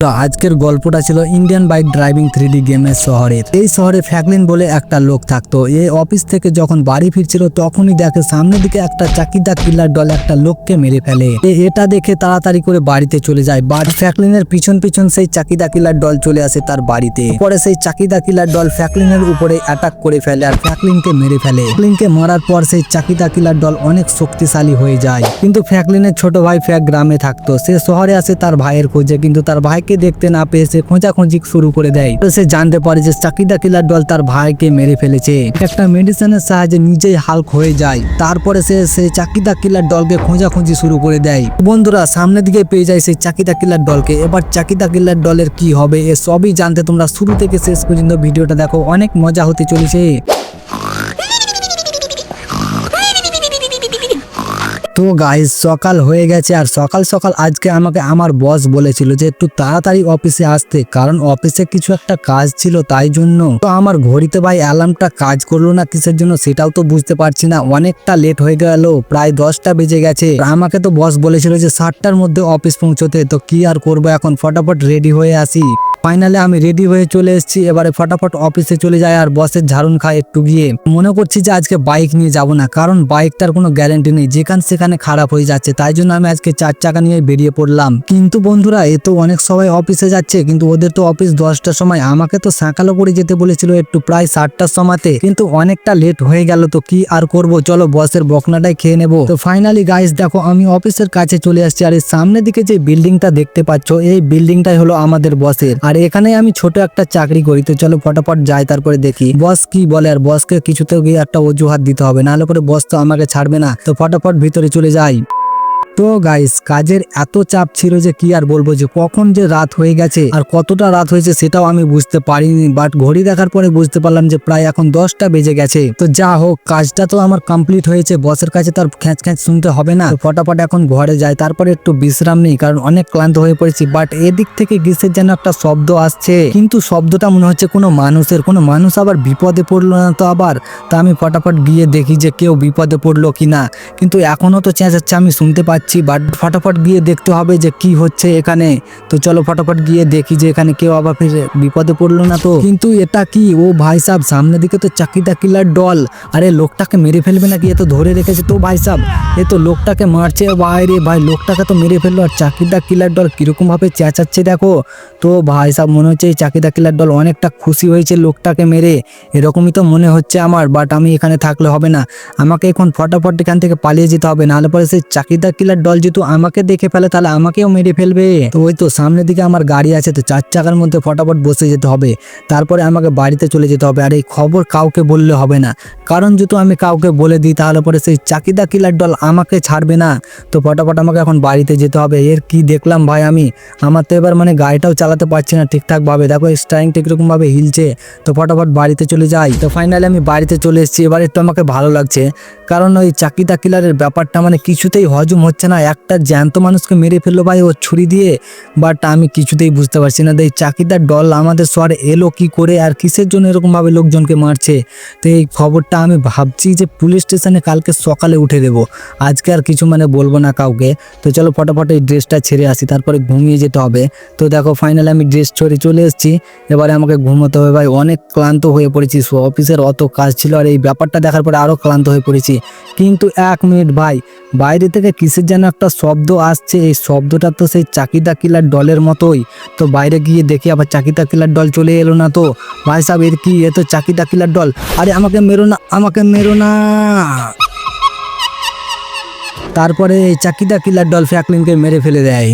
তো আজকের গল্পটা ছিল Indian bike driving three D গেমের শহরের। এই শহরে ফ্যাকলিন বলে একটা লোক থাকতো। এই অফিস থেকে যখন বাড়ি ফিরছিল, তখনই দেখে সামনের দিকে একটা চাকিদা কিল্লার দল একটা লোককে মেরে ফেলে। এটা দেখে তাড়াতাড়ি করে বাড়িতে চলে যায়। বাট ফ্র্যাঙ্কলিনের পিছন পিছন সেই চাকিদা কিল্লার দল চলে আসে তার বাড়িতে। পরে সেই চাকিদা কিল্লার দল ফ্যাকলিনের উপরে অ্যাটাক করে ফেলে আর ফ্যাকলিনকে মেরে ফেলে। ফ্যাকলিনকে মারার পর সেই চাকিদা কিল্লার দল অনেক শক্তিশালী হয়ে যায়। কিন্তু ফ্যাকলিনের ছোট ভাই ফ্যাক গ্রামে থাকতো। সে শহরে আসে তার ভাইয়ের খোঁজে, কিন্তু তার ভাইকে দেখতে না পেয়ে সে খোঁজাখুঁজি শুরু করে দেয়। সে জানতে পারে যে চাকিদা কিলার দল তার ভাইকে মেরে ফেলেছে। একটা মেডিসিনের সাহায্যে নিজেই হালক হয়ে যায়। তারপরে সে সেই চাকিদা কিলার দলকে খোঁজাখুঁজি শুরু করে দেয়। বন্ধুরা, সামনের দিকে পেয়ে যায় সেই চাকিদা কিলার দলকে। এবার চাকিদা কিলার দলের কি হবে, এ সবই জানতে তোমরা শুরু থেকে শেষ পর্যন্ত ভিডিওটা দেখো। অনেক মজা হতে চলেছে। তো গাইজ সকাল হয়ে গেছে আর সকাল সকাল আজকে আমাকে আমার বস বলেছিল যে একটু তাড়াতাড়ি অফিসে আসতে, কারণ অফিসে কিছু একটা কাজ ছিল তাই জন্য। তো আমার ঘড়িতে ভাই অ্যালার্মটা কাজ করল না কিসের জন্য সেটাও তো বুঝতে পারছি না। অনেকটা লেট হয়ে গেল, প্রায় দশটা বেজে গেছে। আমাকে তো বস বলেছিল যে সাতটার মধ্যে অফিস পৌঁছতে, তো কি আর করব এখন? ফটাফট রেডি হয়ে আসি। ফাইনালে আমি রেডি হয়ে চলে এসেছি, এবারে ফটাফট অফিসে চলে যাই আর বসের ঝাড়ুন খাই একটু গিয়ে। মনে করছি যে আজকে বাইক নিয়ে যাব না, কারণ বাইকটার কোনো গ্যারেন্টি নেই। যেখান সেখানে খারাপ হয়ে যাচ্ছে, তাই জন্য আমি আজকে চার চাকা নিয়ে বেরিয়ে পড়লাম। কিন্তু বন্ধুরা, এ তো অনেক সবাই অফিসে যাচ্ছে, কিন্তু ওদের তো অফিস দশটার সময়। আমাকে তো সাঁকালো করে যেতে বলেছিল একটু প্রায় সাতটার সময়তে, কিন্তু অনেকটা লেট হয়ে গেল তো কি আর করব? চলো বসের বকনাটাই খেয়ে নেব। তো ফাইনালি গাইস দেখো, আমি অফিসের কাছে চলে আসছি, আর এই সামনের দিকে যে বিল্ডিংটা দেখতে পাচ্ছ, এই বিল্ডিংটাই হলো আমাদের বসের। আর এখানে আমি ছোট একটা চাকরি করি, তো চলো ফটাফট যাই, তারপরে দেখি। বস কি বলে, আর বসকে কিছুতে গিয়ে একটা অজুহাত দিতে হবে, নাহলে পরে বস তো আমাকে ছাড়বে না। তো ফটাফট ভিতরে চলে যাই। তো গাইস কাজের এত চাপ ছিল যে কি আর বলব যে কখন যে রাত হয়ে গেছে আর কতটা রাত হয়েছে সেটাও আমি বুঝতে পারিনি বাট ঘড়ি দেখার পরে বুঝতে পারলাম যে প্রায় এখন দশটা বেজে গেছে। তো যা হোক, কাজটা তো আমার কমপ্লিট হয়েছে বসের কাছে তার খ্যাঁচ খ্যাঁচ শুনতে হবে না। ফটাফট এখন ঘরে যায় তারপরে একটু বিশ্রাম নেই, কারণ অনেক ক্লান্ত হয়ে পড়েছি বাট এদিক থেকে গ্রীষ্মের যেন একটা শব্দ আসছে। কিন্তু শব্দটা মনে হচ্ছে কোনো মানুষের, কোনো মানুষ আবার বিপদে পড়ল না তো আবার? তা আমি ফটাফট গিয়ে দেখি যে কেউ বিপদে পড়ল কিনা। কিন্তু এখনও তো চেঁচাচ্ছে, আমি শুনতে পাচ্ছি বাট ফটাফট গিয়ে দেখতে হবে যে কি হচ্ছে এখানে। তো চলো ফটাফট গিয়ে দেখি যে এখানে কেউ আবার ফির বিপদে পড়ল না তো। কিন্তু এটা কি? ও ভাই সাহেব সামনের দিকে তো চাকিদা কিলার ডল। আরে লোকটাকে মেরে ফেলবে নাকি? এ তো ধরে রেখেছে তো ভাই সাহেব এ তো লোকটাকে মারছে, বাইরে ভাই, লোকটাকে তো মেরে ফেলল। আর চাকিদা কিলার ডল কীরকম ভাবে চেঁচাচ্ছে দেখো। তো ভাই সাহেব মনে হচ্ছে এই চাকিদা কিলার দল অনেকটা খুশি হয়েছে লোকটাকে মেরে। এরকমই তো মনে হচ্ছে আমার, বাট আমি এখানে থাকলে হবে না। আমাকে এখন ফটাফট এখান থেকে পালিয়ে যেতে হবে, নাহলে পরে সেই চাকিদা কিলার দল যেহেতু আমাকে দেখে ফেলে, তাহলে আমাকেও মেরে ফেলবে। তো ওই তো সামনের দিকে আমার গাড়ি আছে, তো চার চাকার মধ্যে ফটাফট বসে যেতে হবে। তারপরে আমাকে বাড়িতে চলে যেতে হবে। আর এই খবর কাউকে বললে হবে না। কারণ যেহেতু আমি কাউকে বলে দিই, তাহলে পরে সেই চাকিদা কিলার দল আমাকে ছাড়বে না। তো ফটাফট আমাকে এখন বাড়িতে যেতে হবে। এর কি দেখলাম ভাই আমি? আমার তো এবার মানে গাড়িটাও চালাতে পারছি না ঠিকঠাক ভাবে দেখো স্টারিংটা কীরকম ভাবে হিলছে। তো ফটাফট বাড়িতে চলে যাই। তো ফাইনালি আমি বাড়িতে চলে এসেছি। এবার একটু আমাকে ভালো লাগছে। কারণ ওই চাকিদা কিলারের ব্যাপারটা মানে কিছুতেই হজম হচ্ছে না, একটা জ্যান্ত মানুষকে মেরে ফেলল ভাই, ও ছুরি দিয়ে। বাট আমি কিছুতেই বুঝতে পারছি না এই চাকিদার দল আমাদের শহরে এলো কি করে আর কিসের জন্য এরকমভাবে লোকজনকে মারছে? তো এই খবরটা আমি ভাবছি যে পুলিশ স্টেশনে কালকে সকালে উঠে দেবো। আজকে আর কিছু মানে বলব না কাউকে। তো চলো ফটাফট এই ড্রেসটা ছেড়ে আসি, তারপরে ঘুমিয়ে যেতে হবে। তো দেখো ফাইনালি আমি ড্রেস ছড়ে চলে এসেছি। এবারে আমাকে ঘুমোতে হবে ভাই, অনেক ক্লান্ত হয়ে পড়েছি। অফিসের অত কাজ ছিল আর এই ব্যাপারটা দেখার পরে আরও ক্লান্ত হয়ে পড়েছি। কিন্তু এক মিনিট ভাই বাইরে থেকে কিসের যেন একটা শব্দ আসছে, এই শব্দটা তো সেই চাকিদা কিলার ডলের মতোই। তো বাইরে গিয়ে দেখি আবার চাকিদা কিলার ডল চলে এলো না তো। ভাই সাহেব, এর কি? এ তো চাকিদা কিলার ডল আরে আমাকে মেরো না, আমাকে মেরো না। তারপরে এই চাকিদা কিলার ডল ফ্যাকলিনকে মেরে ফেলে দেয়.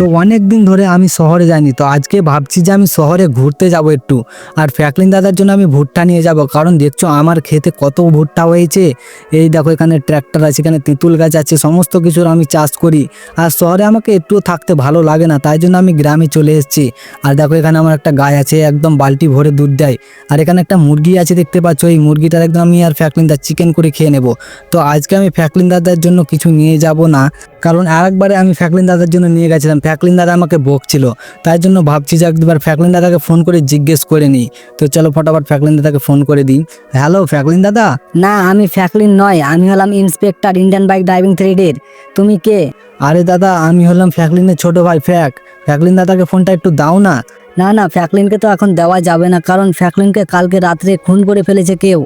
তো অনেক দিন ধরে আমি শহরে যাইনি তো আজকে ভাবছি যে আমি শহরে ঘুরতে যাব একটু। আর ফ্যাকলিন দাদার জন্য আমি ভুট্টা নিয়ে যাব কারণ দেখছ আমার খেতে কত ভুট্টা হয়েছে। এই দেখো এখানে ট্র্যাক্টর আছে এখানে তেঁতুল গাছ আছে সমস্ত কিছুর আমি চাষ করি। আর শহরে আমাকে একটুও থাকতে ভালো লাগে না তাই জন্য আমি গ্রামে চলে এসেছি। আর দেখো এখানে আমার একটা গায়ে আছে একদম বালতি ভরে দুধ দেয়। আর এখানে একটা মুরগি আছে দেখতে পাচ্ছ এই মুরগিটার একদম আমি আর ফ্যাকলিন দা চিকেন করে খেয়ে নেব। তো আজকে আমি ফ্যাকলিন দাদার জন্য কিছু নিয়ে যাব না। কারণ আরেকবারে আমি ফ্যাকলিন দাদার জন্য নিয়ে গেছিলাম। ফ্যাকলিন দাদা আমাকে বকছিল। তাই জন্য ভাবছি যে একবার ফ্যাকলিন দাদাকে ফোন করে জিজ্ঞেস করে নিই। তো চলো ফটাফট ফ্যাকলিন দাদাকে ফোন করে দিই। হ্যালো ফ্যাকলিন দাদা? না আমি ফ্যাকলিন নয়। আমি হলাম ইন্সপেক্টর ইন্ডিয়ান বাইক ড্রাইভিং থ্রিডের তুমি কে? আরে দাদা আমি হলাম ফ্যাকলিনের ছোট ভাই ফ্যাক। ফ্যাকলিন দাদাকে ফোনটা একটু দাও না। না না ফ্যাকলিনকে তো এখন দেওয়া যাবে না। কারণ ফ্যাকলিনকে কালকে রাত্রে খুন করে ফেলেছে কেউ।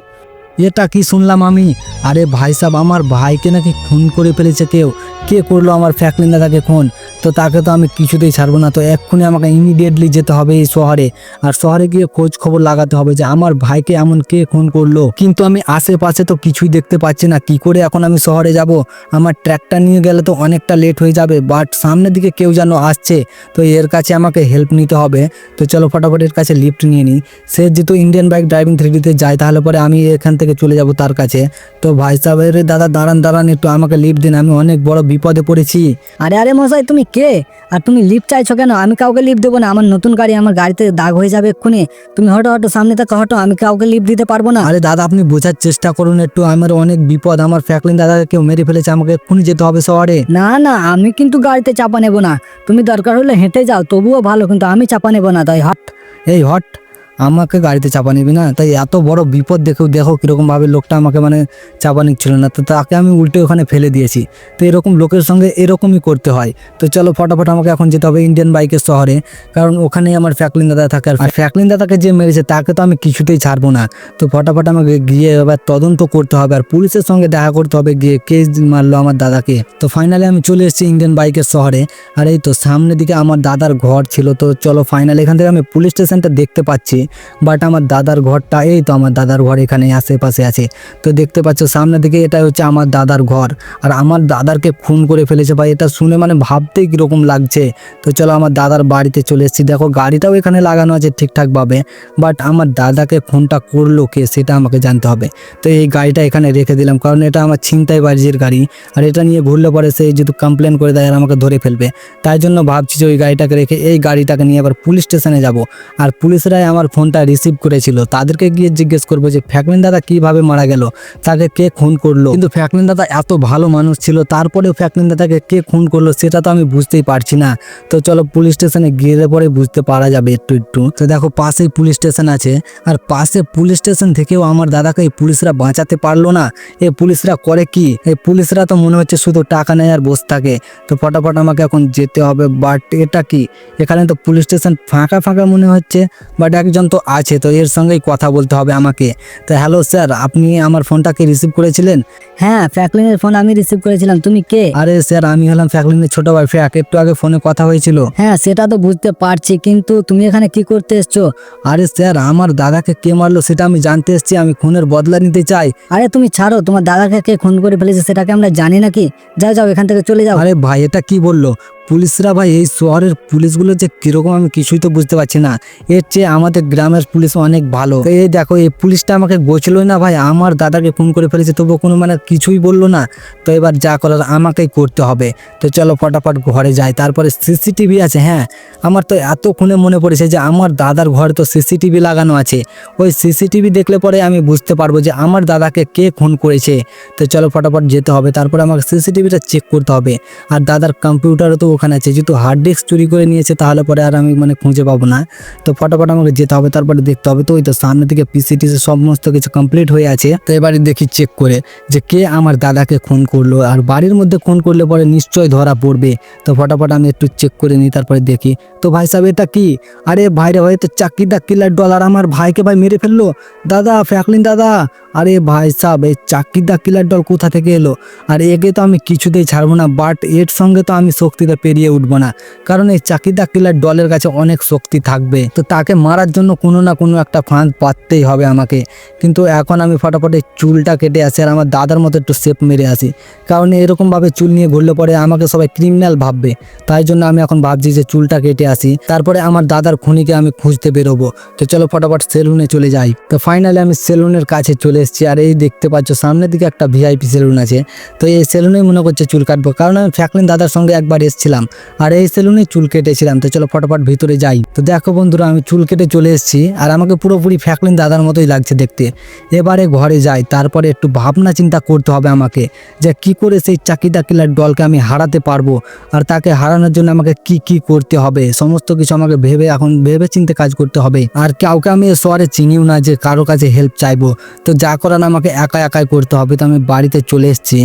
এটা কি শুনলাম আমি? আরে ভাই সাহেব আমার ভাইকে নাকি খুন করে ফেলেছে কেউ। কে করল আমার ফ্যাকলিন দাদাকে খুন? তো তাকে তো আমি কিছুতেই ছাড়বো না। তো এক্ষুনি আমাকে ইমিডিয়েটলি যেতে হবে এই শহরে। আর শহরে গিয়ে খোঁজ খবর লাগাতে হবে যে আমার ভাইকে এমন কে খুন করল। কিন্তু আমি আশেপাশে তো কিছুই দেখতে পাচ্ছি না। কি করে এখন আমি শহরে যাব? আমার ট্র্যাকটা নিয়ে গেলে তো অনেকটা লেট হয়ে যাবে। বাট সামনের দিকে কেউ যেন আসছে, তো এর কাছে আমাকে হেল্প নিতে হবে। তো চলো ফটাফট এর কাছে লিফ্ট নিয়ে নিই। সে যেহেতু ইন্ডিয়ান বাইক ড্রাইভিং থ্রিডিতে যায়, তাহলে পরে আমি এখান থেকে চলে যাব তার কাছে। তো ভাই সাহেবের দাদা দাঁড়ান দাঁড়ান, একটু আমাকে লিফ্ট দিন। আমি অনেক বড় বিপদে পড়েছি। আরে আরে মশাই তুমি কে? আর তুমি লিফট চাইছো কেন? আমি কাউকে লিফট দেবো না। আমার নতুন গাড়ি আমার গাড়িতে দাগ হয়ে যাবে এক্ষুনি। তুমি হটো হটো সামনে থেকে হটো। আমি কাউকে লিফট দিতে পারব না। আরে দাদা আপনি বোঝার চেষ্টা করুন একটু। আমার অনেক বিপদ। আমার ফ্যাকলিন দাদাকে কেউ মেরে ফেলেছে। আমাকে এক্ষুনি যেতে হবে শহরে। না না আমি কিন্তু গাড়িতে চাপা নেব না। তুমি দরকার হলে হেঁটে যাও। তবুও ভালো কিন্তু আমি চাপা নেব না। তাই হট। এই হট। আমাকে গাড়িতে চাপা নিবি না? তাই এত বড় বিপদ দেখো দেখো কীরকম ভাবে লোকটা আমাকে মানে চাপা নিচ্ছিল না। তো তাকে আমি উল্টে ওখানে ফেলে দিয়েছি। তো এরকম লোকের সঙ্গে এরকমই করতে হয়। তো চলো ফটাফট আমাকে এখন যেতে হবে ইন্ডিয়ান বাইকের শহরে। কারণ ওখানেই আমার ফ্যাকলিন দাদা থাকে। আর ফ্যাকলিন দাদাকে যে মেরেছে, তাকে তো আমি কিছুতেই ছাড়বো না। তো ফটাফট আমাকে গিয়ে এবার তদন্ত করতে হবে। আর পুলিশের সঙ্গে দেখা করতে হবে, গিয়ে কে মারলো আমার দাদাকে। তো ফাইনালি আমি চলে এসেছি ইন্ডিয়ান বাইকের শহরে। আর এই তো সামনের দিকে আমার দাদার ঘর ছিল। তো চলো ফাইনালি এখান থেকে আমি পুলিশ স্টেশনটা দেখতে পাচ্ছি। বাট আমার দাদার ঘরটা, এই তো আমার দাদার ঘর এখানে আশেপাশে আছে। তো দেখতে পাচ্ছ, সামনের দিকে এটা হচ্ছে আমার দাদার ঘর। আর আমার দাদারকে খুন করে ফেলেছে ভাই, এটা শুনে মানে ভাবতেই কীরকম লাগছে। তো চলো আমার দাদার বাড়িতে চলে এসেছি। দেখো, গাড়িটাও এখানে লাগানো আছে ঠিকঠাকভাবে, বাট আমার দাদাকে খুনটা করল কে সেটা আমাকে জানতে হবে। তো এই গাড়িটা এখানে রেখে দিলাম, কারণ এটা আমার ছিনতাই বাড়ির গাড়ি। আর এটা নিয়ে ঘুরলে পরে সে যেহেতু কমপ্লেন করে দেয় আর আমাকে ধরে ফেলবে। তাই জন্য ভাবছি যে ওই গাড়িটাকে রেখে এই গাড়িটাকে নিয়ে আবার পুলিশ স্টেশনে যাব। আর পুলিশরাই আমার ফোনটা রিসিভ করেছিল। তাদেরকে গিয়ে জিজ্ঞেস করব যে, ফ্যাকলিন দাদা কীভাবে মারা গেল? তাকে কে খুন করল? কিন্তু ফ্যাকলিন দাদা এত ভালো মানুষ ছিল, তারপরেও ফ্যাকলিন দাদাকে কে খুন করল সেটা তো আমি বুঝতেই পারছি না। তো চলো পুলিশ স্টেশনে গেলে পরে বুঝতে পারা যাবে একটু একটু। তো দেখো পাশেই পুলিশ স্টেশন আছে, আর পাশে পুলিশ স্টেশন থেকেও আমার দাদাকে এই পুলিশরা বাঁচাতে পারল না। এই পুলিশরা করে কি? এই পুলিশরা তো মনে হচ্ছে শুধু টাকা নেয় আর বসে থাকে। তো ফটাফট আমাকে এখন যেতে হবে, বাট এটা কি? এখানে তো পুলিশ স্টেশন ফাঁকা ফাঁকা মনে হচ্ছে, বাট একজন তো আছে তো এর সঙ্গেই কথা বলতে হবে আমাকে। তো হ্যালো স্যার আপনি আমার ফোনটাকে রিসিভ করেছিলেন? হ্যাঁ ফ্যাকলিনের ফোন আমি রিসিভ করেছিলাম তুমি কে? আরে স্যার আমি হলাম ফ্যাকলিনের ছোট ভাই ফ্যাক একটু আগে ফোনে কথা হয়েছিল। হ্যাঁ সেটা তো বুঝতে পারছি কিন্তু তুমি এখানে কি করতে এসছো? আরে স্যার আমার দাদাকে কে মারলো সেটা আমি জানতে এসেছি আমি খুনের বদলা নিতে চাই। আরে তুমি ছাড়ো তোমার দাদাকে কে খুন করে ফেলেছে সেটাকে আমরা জানি নাকি? যাও যাও এখান থেকে চলে যাও। আরে ভাই এটা কি বলল? পুলিশরা ভাই, এই শহরের পুলিশগুলো যে কীরকম আমি কিছুই তো বুঝতে পারছি না। এর চেয়ে আমাদের গ্রামের পুলিশ অনেক ভালো। এই দেখো, এই পুলিশটা আমাকে বলছিলই না ভাই, আমার দাদাকে ফোন করে ফেলেছে, তবুও কোনো মানে কিছুই বলল না। তো এবার যা করার আমাকেই করতে হবে। তো চলো ফটাফট ঘরে যাই। তারপরে সিসিটিভি আছে হ্যাঁ। আমার তো এতক্ষণে মনে পড়েছে যে আমার দাদার ঘরে তো সিসিটিভি লাগানো আছে। ওই সিসিটিভি দেখলে পরে আমি বুঝতে পারব যে আমার দাদাকে কে খুন করেছে। তো চলো ফটাফট যেতে হবে। তারপরে আমাকে সিসিটিভিটা চেক করতে হবে। আর দাদার কম্পিউটারও তো ওখানে আছে। যেহেতু হার্ড ডিস্ক চুরি করে নিয়েছে, তাহলে পরে আর আমি মানে খুঁজে পাবো না। তো ফটাফট আমাকে যেতে হবে, তারপরে দেখতে হবে। তো ওই তো সামনে থেকে পিসিটিসি সমস্ত কিছু কমপ্লিট হয়ে আছে। তো এবারে দেখি চেক করে যে কে আমার দাদাকে খুন করল। আর বাড়ির মধ্যে খুন করলে পরে নিশ্চয় ধরা পড়বে। তো ফটাফট আমি একটু চেক করে নিই, তারপরে দেখি। তো ভাই সাহেব, এটা কি? আরে ভাই রে ভাই, তো চাকিদা কিলার ডলার আমার ভাইকে ভাই মেরে ফেলল। দাদা, ফ্যাকলিন দাদা আরে ভাই সাহেব এই চাকিদা কিলার ডল কোথা থেকে এলো? আর একে তো আমি কিছুতেই ছাড়বো না বাট এর সঙ্গে তো আমি শক্তিতে পেরিয়ে উঠবো না। কারণ এই চাকিদা কিলার ডলের কাছে অনেক শক্তি থাকবে, তো তাকে মারার জন্য কোনো না কোনো একটা ফাঁদ পাততেই হবে আমাকে। কিন্তু এখন আমি ফটাফট এই চুলটা কেটে আসি আর আমার দাদার মতো একটু শেপ মেরে আসি। কারণ এরকমভাবে চুল নিয়ে ঘুরলে পরে আমাকে সবাই ক্রিমিনাল ভাববে, তাই জন্য আমি এখন ভাবছি যে চুলটা কেটে আসি। তারপরে আমার দাদার খুনিকে আমি খুঁজতে বেরোবো। তো চলো ফটাফট সেলুনে চলে যাই। তো ফাইনালি আমি সেলুনের কাছে চলে এসেছি আর এই দেখতে পাচ্ছ, সামনের দিকে একটা ভিআইপি সেলুন আছে। তো এই সেলুনেই মনে করছে চুল কাটবো, কারণ আমি ফ্যাকলিন দাদার সঙ্গে একবার এসেছিলাম আর এই সেলুনে চুল কেটেছিলাম। তো চলো ফটাফট ভিতরে যাই। তো দেখো বন্ধুরা, আমি চুল কেটে চলে এসেছি আর আমাকে পুরোপুরি ফ্যাকলিন দাদার মতোই লাগছে দেখতে। এবারে ঘরে যাই, তারপরে একটু ভাবনা চিন্তা করতে হবে আমাকে যে কি করে সেই চাকিদা কিলার দলকে আমি হারাতে পারব আর তাকে হারানোর জন্য আমাকে কি কি করতে হবে? সমস্ত কিছু আমাকে ভেবে এখন ভেবে চিন্তে কাজ করতে হবে। আর কাউকে আমি শহরে চিনিও না যে কারও কাছে হেল্প চাইব। তো যা করার আমাকে একা একাই করতে হবে। তো আমি বাড়িতে চলে এসেছি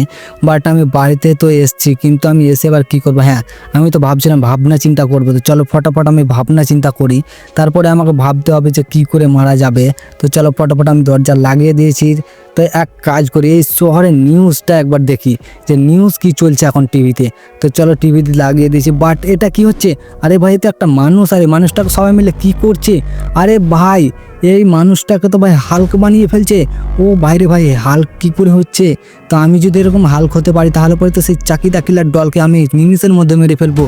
বাট আমি বাড়িতে তো এসেছি, কিন্তু আমি এসে এবার কী করব? হ্যাঁ আমি তো ভাবছিলাম ভাবনা চিন্তা করব। তো চলো ফটাফট আমি ভাবনা চিন্তা করি। তারপরে আমাকে ভাবতে হবে যে কি করে মারা যাবে। তো চলো ফটাফট আমি দরজা লাগিয়ে দিয়েছি। তো এক কাজ করি, এই শহরের নিউজটা একবার দেখি যে নিউজ কি চলছে এখন টিভিতে তো চলো টিভিতে লাগিয়ে দিয়েছি বাট এটা কি হচ্ছে? আরে ভাই তো একটা মানুষ, আরে মানুষটাকে সবাই মিলে কি করছে? আরে ভাই, এই মানুষটাকে তো ভাই হাল্ক বানিয়ে ফেলছে। ও বাইরে ভাই হাল্ক কি করে হচ্ছে? তো আমি যদি এরকম হাল্ক হতে পারি, তাহলে পরে তো সেই চাকি কিলার দলকে আমি নিমিষের মধ্যে মেরে ফেলব।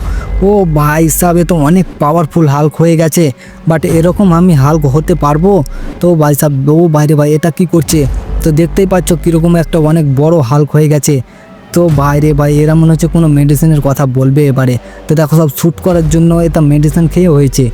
ও ভাই সাহেব তো অনেক পাওয়ারফুল হাল্ক হয়ে গেছে বাট এরকম আমি হাল্ক হতে পারব? তো ভাই সাহেব ও বাইরে ভাই, এটা কি করছে? তো দেখতেই পাচ্ছ কীরকম একটা অনেক বড় হাল্ক হয়ে গেছে। তো বাইরে ভাই, এরা মনে হচ্ছে কোনো মেডিসিনের কথা বলবে এবারে। তো দেখো সব শ্যুট করার জন্য এটা মেডিসিন খেয়ে হয়েছে।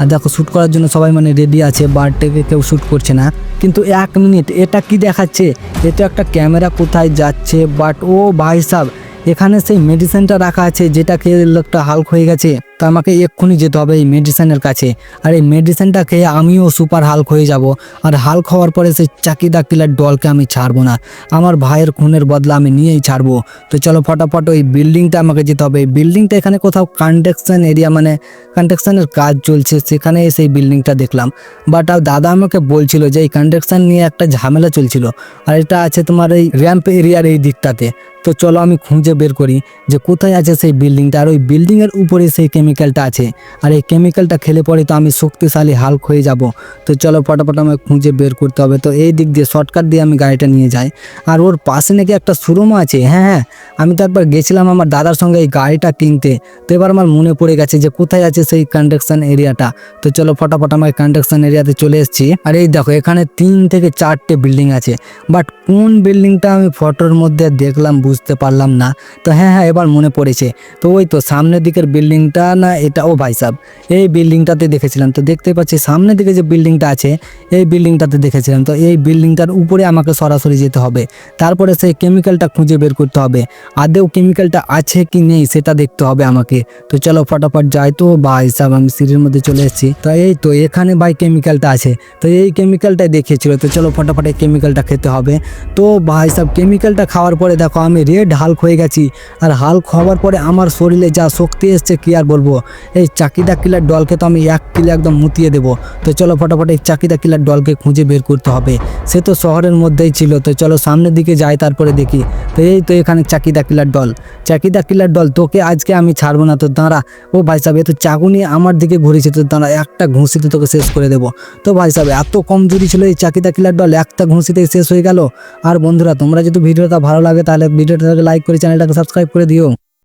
আর দেখো শ্যুট করার জন্য সবাই মানে রেডি আছে বার্থডেকে কেউ শ্যুট করছে না। কিন্তু এক মিনিট এটা কি দেখাচ্ছে? এটা একটা ক্যামেরা কোথায় যাচ্ছে? বাট ও ভাই সাহেব এখানে সেই মেডিসিনটা রাখা আছে, যেটা খেয়ে লোকটা হাল্ক হয়ে গেছে। তো আমাকে এক্ষুনি যেতে হবে এই মেডিসিনের কাছে। আর এই মেডিসিনটা খেয়ে আমিও সুপার হাল্ক হয়ে যাব। আর হাল্ক হওয়ার পরে সেই চাকিদা কিলার ডলকে আমি ছাড়বো না। আমার ভাইয়ের খুনের বদলা আমি নিয়েই ছাড়বো। তো চলো ফটাফট ওই বিল্ডিংটা আমাকে যেতে হবে। এই বিল্ডিংটা এখানে কোথাও কনস্ট্রাকশন এরিয়া মানে কনস্ট্রাকশনের কাজ চলছে, সেখানে সেই বিল্ডিংটা দেখলাম। বাট দাদা আমাকে বলছিল যে এই কনস্ট্রাকশন নিয়ে একটা ঝামেলা চলছিল। আর এটা আছে তোমার এই র্যাম্প এরিয়ার এই দিকটাতে। তো চলো আমি খুঁজে বের করি যে কোথায় আছে সেই বিল্ডিংটা আর ওই বিল্ডিংয়ের উপরে সেই কেমিক্যালটা আছে। আর এই কেমিক্যালটা খেলে পরে তো আমি শক্তিশালী হাল্ক হয়ে যাব। তো চলো ফটাফট আমাকে খুঁজে বের করতে হবে। তো এই দিক দিয়ে শর্টকাট দিয়ে আমি গাড়িটা নিয়ে যাই। আর ওর পাশে নাকি একটা শোরুম আছে। হ্যাঁ হ্যাঁ আমি তো একবার গেছিলাম আমার দাদার সঙ্গে এই গাড়িটা কিনতে। তো এবার আমার মনে পড়ে গেছে যে কোথায় আছে সেই কনস্ট্রাকশন এরিয়াটা তো চলো ফটাফট আমার কনস্ট্রাকশন এরিয়াতে চলে এসেছি। আর এই দেখো, এখানে তিন থেকে চারটে বিল্ডিং আছে। বাট কোন বিল্ডিংটা আমি ফটোর মধ্যে দেখলাম বুঝতে পারলাম না। তো হ্যাঁ হ্যাঁ এবার মনে পড়েছে। তো ওই তো সামনের দিকের বিল্ডিংটা না এটা ও ভাই সাহেব এই বিল্ডিংটাতে দেখেছিলাম, তো দেখতে পাচ্ছি সামনের দিকে যে বিল্ডিংটা আছে, এই বিল্ডিংটাতে দেখেছিলাম, তো এই বিল্ডিংটার উপরে আমাকে সরাসরি যেতে হবে। তারপরে সেই কেমিক্যালটা খুঁজে বের করতে হবে আদেও কেমিক্যালটা আছে কি নেই সেটা দেখতে হবে আমাকে। তো চলো ফটাফট যাই তো, ভাই সাহেব আমি সিঁড়ির মধ্যে চলে এসেছি। তো এই তো, এখানে ভাই কেমিক্যালটা আছে, তো এই কেমিক্যালটাই দেখিয়েছিল, তো চলো ফটাফট এই কেমিক্যালটা খেতে হবে। তো ভাই সাহেব কেমিক্যালটা খাওয়ার পরে দেখো, আমি রেড হাল্ক হয়ে গেছি, আর হাল্ক হওয়ার পরে আমার শরীরে যা শক্তি এসছে, কি আর বলব? এই চাকিদা কিলার ডলকে তো আমি এক কিলো একদম মুতিয়ে দেবো। তো চলো ফটাফট এই চাকিদা কিলার ডলকে খুঁজে বের করতে হবে। সে তো শহরের মধ্যেই ছিল। তো চলো সামনের দিকে যাই, তারপরে দেখি। তো এই তো এখানে Chucky the killer doll. Chucky the killer doll, তোকে আজকে আমি ছাড়বো না। তো দাঁড়া। ও ভাই সাহেব এ তো চাকু নিয়ে আমার দিকে ঘুরেছে। তো দাঁড়া, একটা ঘুষিতে তোকে শেষ করে দেবো। তো ভাই সাহেব, এত কমজোরি ছিল এই চাকিদা কিলার ডল, একটা ঘুষিতেই শেষ হয়ে গেল। আর বন্ধুরা, তোমরা যদি ভিডিওটা ভালো লাগে, তাহলে ভিডিওটাকে লাইক করে চ্যানেলটাকে সাবস্ক্রাইব করে দিও।